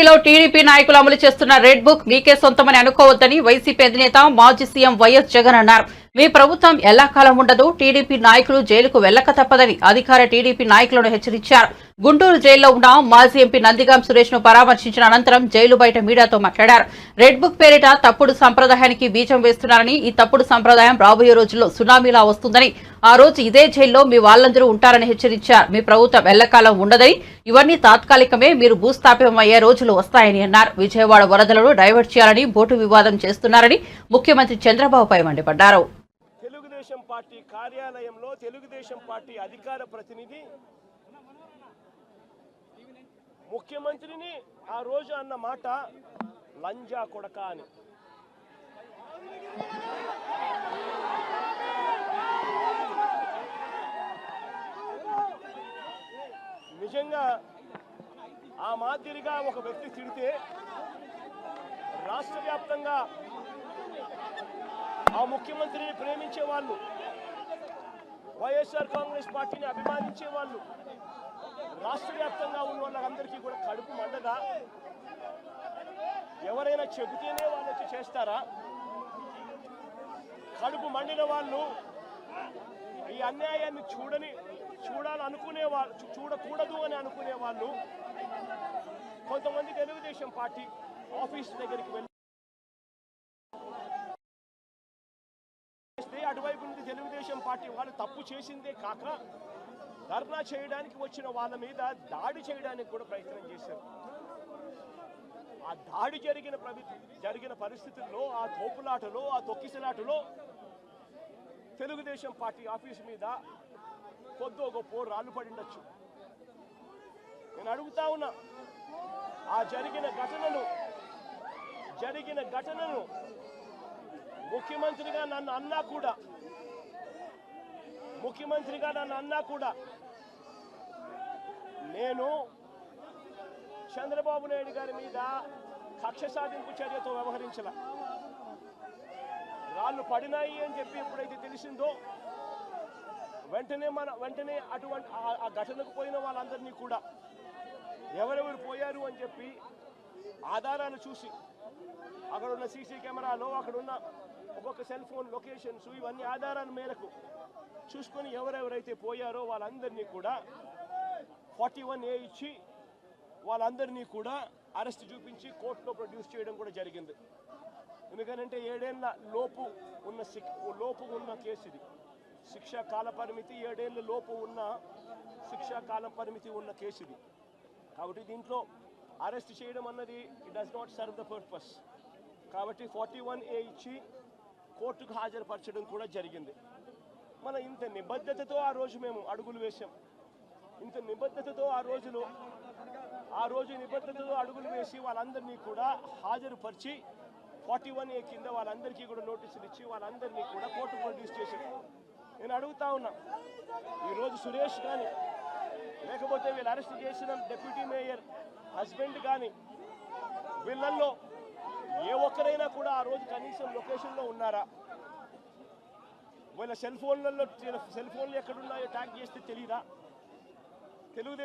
ఏపీలో టీడీపీ నాయకులు అమలు చేస్తున్న రెడ్ బుక్ మీకే సొంతమని అనుకోవద్దని వైసీపీ అధినేత మాజీ సీఎం వైఎస్ జగన్ అన్నారు. మీ ప్రభుత్వం ఎల్లాకాలం ఉండదు టీడీపీ నాయకులు జైలుకు వెళ్ళక తప్పదని అధికార టీడీపీ నాయకులను హెచ్చరించారు. గుంటూరు జైల్లో ఉన్న మాజీ ఎంపీ నందిగాం సురేష్ను పరామర్శించిన అనంతరం జైలు బయట మీడియాతో మాట్లాడారు. రెడ్ బుక్ పేరిట తప్పుడు సంప్రదాయానికి బీజం వేస్తున్నారని ఈ తప్పుడు సంప్రదాయం రాబోయే రోజుల్లో సునామీలా వస్తుందని ఆ రోజు ఇదే జైల్లో మీ వాళ్ళందరూ ఉంటారని హెచ్చరించారు. మీ ప్రభుత్వం ఎల్లకాలం ఉండదని ఇవన్నీ తాత్కాలికమే మీరు భూస్థాపితం అయ్యే రోజులు వస్తాయని అన్నారు. విజయవాడ వరదలను డైవర్ట్ చేయాలని బోటు వివాదం చేస్తున్నారని ముఖ్యమంత్రి చంద్రబాబుపై మండిపడ్డారు. తెలుగుదేశం పార్టీ కార్యాలయంలో తెలుగుదేశం పార్టీ అధికార ప్రతినిధి ముఖ్యమంత్రిని ఆ రోజు అన్న మాట లంజా కొడక అని. నిజంగా ఆ మాదిరిగా ఒక వ్యక్తి తిడితే రాష్ట్ర వ్యాప్తంగా ఆ ముఖ్యమంత్రిని ప్రేమించే వాళ్ళు వైఎస్ఆర్ కాంగ్రెస్ పార్టీని అభిమానించే వాళ్ళు రాష్ట్ర వ్యాప్తంగా ఉన్న వాళ్ళందరికీ కూడా కడుపు మండదా ఎవరైనా చెబితేనే వాళ్ళు వచ్చి చేస్తారా? కడుపు మండిన వాళ్ళు ఈ అన్యాయాన్ని చూడని చూడాలనుకునే వాళ్ళు చూడకూడదు అని అనుకునే వాళ్ళు కొంతమంది తెలుగుదేశం పార్టీ ఆఫీస్ దగ్గరికి వెళ్ళి తెలుగుదేశం పార్టీ వాళ్ళు తప్పు చేసిందే కాక ధర్నా చేయడానికి వచ్చిన వాళ్ళ మీద దాడి చేయడానికి కూడా ప్రయత్నం చేశారు. ఆ దాడి జరిగిన జరిగిన పరిస్థితుల్లో ఆ తోపులాటలో ఆ తొక్కిసలాటలో తెలుగుదేశం పార్టీ ఆఫీస్ మీద కొద్దో గొప్ప రాళ్ళు పడిండొచ్చు నేను అడుగుతా ఉన్నా ఆ జరిగిన ఘటనను జరిగిన ఘటనను ముఖ్యమంత్రిగా నన్ను అన్నా కూడా ముఖ్యమంత్రిగా నన్ను అన్నా కూడా నేను చంద్రబాబు నాయుడు గారి మీద కక్ష సాధింపు చర్యతో వ్యవహరించల. రాళ్ళు పడినాయి అని చెప్పి ఎప్పుడైతే తెలిసిందో వెంటనే మన వెంటనే అటువంటి ఆ- ఆ ఘటనకు పోయిన వాళ్ళందరినీ కూడా ఎవరెవరు పోయారు అని చెప్పి ఆధారాలు చూసి అక్కడ ఉన్న సీసీ కెమెరాలో అక్కడ ఉన్న ఒక్కొక్క సెల్ ఫోన్ లొకేషన్స్ ఇవన్నీ ఆధారాల మేరకు చూసుకొని ఎవరెవరైతే పోయారో వాళ్ళందరినీ కూడా ఫార్టీ వన్ ఏ ఇచ్చి వాళ్ళందరినీ కూడా అరెస్ట్ చూపించి కోర్టులో ప్రొడ్యూస్ చేయడం కూడా జరిగింది. ఎందుకనంటే ఏడేళ్ళ లోపు ఉన్న లోపు ఉన్న కేసు ఇది. శిక్షా కాల పరిమితి ఏడేళ్ళ లోపు ఉన్న శిక్షా కాల పరిమితి ఉన్న కేసు ఇది. కాబట్టి దీంట్లో అరెస్ట్ చేయడం అన్నది it does not serve the purpose కాబట్టి ఫార్టీ వన్ ఏ ఇచ్చి కోర్టుకు హాజరుపరచడం కూడా జరిగింది. మన ఇంత నిబద్ధతతో ఆ రోజు మేము అడుగులు వేశాం. ఇంత నిబద్ధతతో ఆ రోజులో ఆ రోజు నిబద్ధతతో అడుగులు వేసి వాళ్ళందరినీ కూడా హాజరుపరిచి ఫార్టీ వన్ ఏ కింద వాళ్ళందరికీ కూడా నోటీసులు ఇచ్చి వాళ్ళందరినీ కూడా కోర్టు ప్రొడ్యూస్ చేశారు నేను అడుగుతా ఉన్నా ఈరోజు సురేష్ కానీ లేకపోతే వీళ్ళు అరెస్ట్ చేసిన డిప్యూటీ మేయర్ హస్బెండ్ కానీ వీళ్ళల్లో ఏ ఒక్కరైనా కూడా ఆ రోజు కనీసం లొకేషన్లో ఉన్నారా? వీళ్ళ సెల్ ఫోన్లలో సెల్ ఫోన్లు ఎక్కడున్నాయో ట్యాగ్ చేస్తే తెలియదా తెలుగుదేశం